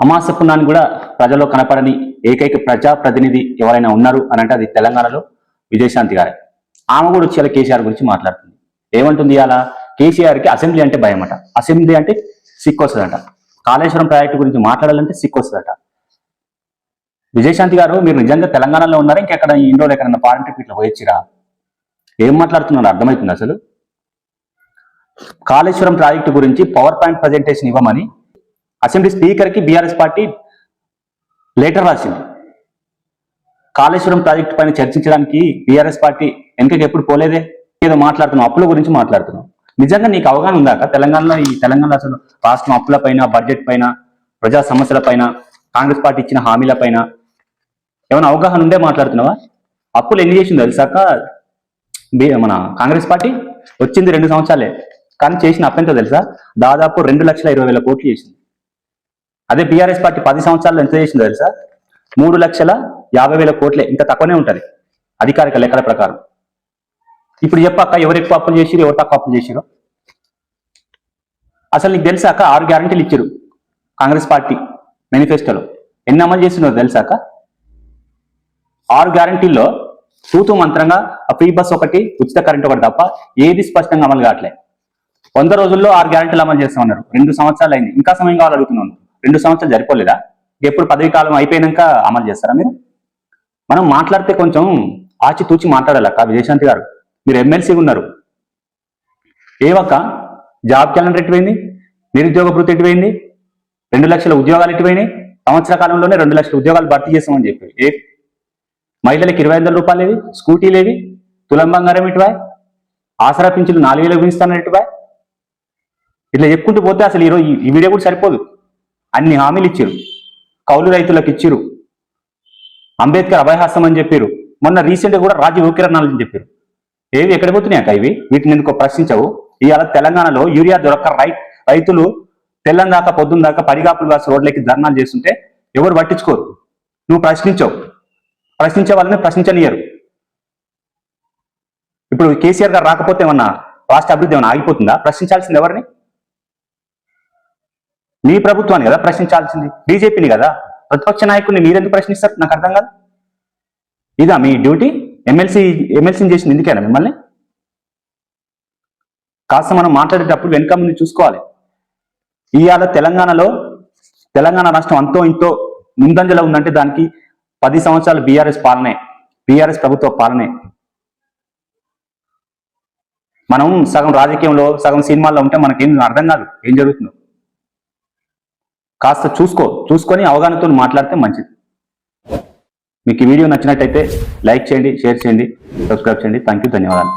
అమాస పున్నాన్ని కూడా ప్రజల్లో కనపడని ఏకైక ప్రజా ప్రతినిధి ఎవరైనా ఉన్నారు అని అంటే అది తెలంగాణలో విజయశాంతి గారే. ఆమె కూడా వచ్చి కేసీఆర్ గురించి మాట్లాడుతుంది. ఏమంటుంది అలా? కేసీఆర్కి అసెంబ్లీ అంటే భయం అట అసెంబ్లీ అంటే సిక్కు వస్తుందట కాళేశ్వరం ప్రాజెక్టు గురించి మాట్లాడాలంటే సిక్కు వస్తుందట విజయశాంతి గారు మీరు నిజంగా తెలంగాణలో ఉన్నారా? ఇంకెక్కడ ఈ ఇండోలో ఎక్కడన్నా ఫారెన్ ట్రిప్ ఇట్లా పోయొచ్చిరా? ఏం మాట్లాడుతున్నారు? అర్థమవుతుంది అసలు? కాళేశ్వరం ప్రాజెక్టు గురించి పవర్ పాయింట్ ప్రజెంటేషన్ ఇవ్వమని అసెంబ్లీ స్పీకర్కి బీఆర్ఎస్ పార్టీ లెటర్ రాసింది. కాళేశ్వరం ప్రాజెక్టు పైన చర్చించడానికి బీఆర్ఎస్ పార్టీ వెనకకి ఎప్పుడు పోలేదే? ఏదో మాట్లాడుతున్నాం అప్పుల గురించి మాట్లాడుతున్నాం. నిజంగా నీకు అవగాహన ఉందాక తెలంగాణలో ఈ తెలంగాణ అసలు రాష్ట్రం అప్పుల పైన బడ్జెట్ పైన ప్రజా సమస్యల పైన కాంగ్రెస్ పార్టీ ఇచ్చిన హామీల పైన ఏమైనా అవగాహన ఉందే మాట్లాడుతున్నావా? అప్పులు ఎన్ని చేసిందో తెలిసాక మన కాంగ్రెస్ పార్టీ వచ్చింది రెండు సంవత్సరాలే కానీ చేసిన అప్పెంతో తెలుసా? దాదాపు రెండు లక్షల ఇరవై వేల కోట్లు చేసింది. అదే బీఆర్ఎస్ పార్టీ పది సంవత్సరాలు ఎంత చేసిందో తెలుసా? మూడు లక్షల యాభై వేల కోట్లే ఇంకా తక్కువనే ఉంటది అధికారిక లెక్కల ప్రకారం. ఇప్పుడు చెప్పాక ఎవరు ఎక్కువ అప్పులు చేసిరు ఎవరు తక్కువ అప్పులు చేసిరు అసలు నీకు తెలిసాక ఆరు గ్యారంటీలు ఇచ్చారు కాంగ్రెస్ పార్టీ మేనిఫెస్టోలో. ఎన్ని అమలు చేసినారు తెలిసాక ఆరు గ్యారంటీల్లో తూతూ మంత్రంగా ఆ ఫ్రీ బస్ ఒకటి ఉచిత కరెంట్ ఒకటి తప్ప ఏది స్పష్టంగా అమలు కావట్లేదు వంద రోజుల్లో ఆరు గ్యారంటీలు అమలు చేస్తామన్నారు. రెండు సంవత్సరాలు అయింది. ఇంకా సమయం కావాలి అడుగుతున్నాను రెండు సంవత్సరాలు సరిపోలేదా? ఎప్పుడు పదవి కాలం అయిపోయినాక అమలు చేస్తారా మీరు? మనం మాట్లాడితే కొంచెం ఆచితూచి మాట్లాడాలి అక్క విజయశాంతి గారు. మీరు ఎమ్మెల్సీ ఉన్నారు. ఏవక్క జాబ్ క్యాలెండర్ ఎటుపోయింది నిరుద్యోగ భృతి ఎటుపోయింది రెండు లక్షల ఉద్యోగాలు ఎటుపోయినాయి సంవత్సర కాలంలోనే రెండు లక్షల ఉద్యోగాలు భర్తీ చేస్తామని చెప్పి. ఏ? మహిళలకు ఇరవై ఐదు వందల రూపాయలు ఏవి? స్కూటీలు ఏవి తులం బంగారం ఇటువాయ్ ఆసరా పింఛన్లు నాలుగు వేలు పెంచుతానని ఇటువాయ్ ఇట్లా చెప్పుకుంటూ పోతే అసలు ఈరోజు ఈ వీడియో కూడా సరిపోదు. అన్ని హామీలు ఇచ్చారు కౌలు రైతులకు ఇచ్చిరు అంబేద్కర్ అభయహాసం అని చెప్పారు మొన్న రీసెంట్గా కూడా రాజీవ్ ఉపకిరణాలు అని చెప్పారు ఏవి ఎక్కడ పోతున్నాయి అక్క ఇవి? వీటిని ఎందుకో ప్రశ్నించవు. ఇవాళ తెలంగాణలో యూరియా దొరక్క రై రైతులు తెల్లం దాకా పొద్దున్న దాకా పడిగాపులు కాసి రోడ్లకి ధర్నాలు చేస్తుంటే ఎవరు పట్టించుకోరు. నువ్వు ప్రశ్నించవు. ప్రశ్నించే వాళ్ళని ప్రశ్నించనియరు ఇప్పుడు కేసీఆర్ గారు రాకపోతే ఏమన్నా రాష్ట్ర అభివృద్ధి ఏమన్నా ఆగిపోతుందా? ప్రశ్నించాల్సింది ఎవరిని? మీ ప్రభుత్వాన్ని కదా ప్రశ్నించాల్సింది? బీజేపీని కదా? ప్రతిపక్ష నాయకుడిని మీరెందుకు ప్రశ్నిస్తారు? నాకు అర్థం కాదు. ఇదా మీ డ్యూటీ? ఎమ్మెల్సీ ఎమ్మెల్సీని చేసింది ఎందుకైనా మిమ్మల్ని? కాస్త మనం మాట్లాడేటప్పుడు వెనుక ముందు చూసుకోవాలి. ఇవాళ తెలంగాణలో తెలంగాణ రాష్ట్రం అంతో ఇంతో ముందంజలో ఉందంటే దానికి పది సంవత్సరాలు బీఆర్ఎస్ పాలనే బీఆర్ఎస్ ప్రభుత్వ పాలనే. మనం సగం రాజకీయంలో సగం సినిమాల్లో ఉంటే మనకేం అర్థం కాదు ఏం జరుగుతుందో. కాస్త చూసుకో చూసుకొని అవగాహనతో మాట్లాడితే మంచిది. మీకు ఈ వీడియో నచ్చినట్టయితే లైక్ చేయండి షేర్ చేయండి సబ్స్క్రైబ్ చేయండి. థ్యాంక్ యూ ధన్యవాదాలు.